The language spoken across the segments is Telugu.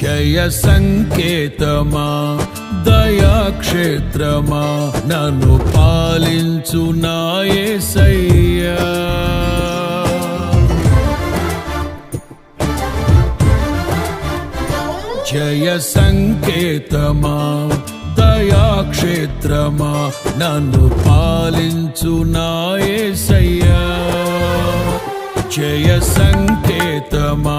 జయ సంకేతమా దయాక్షేత్రమా నన్ను పాలించు నాయసయ్యా జయ సంకేతమా దయాక్షేత్రమా నన్ను పాలించు నాయసయ్యా జయ సంకేతమా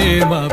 prema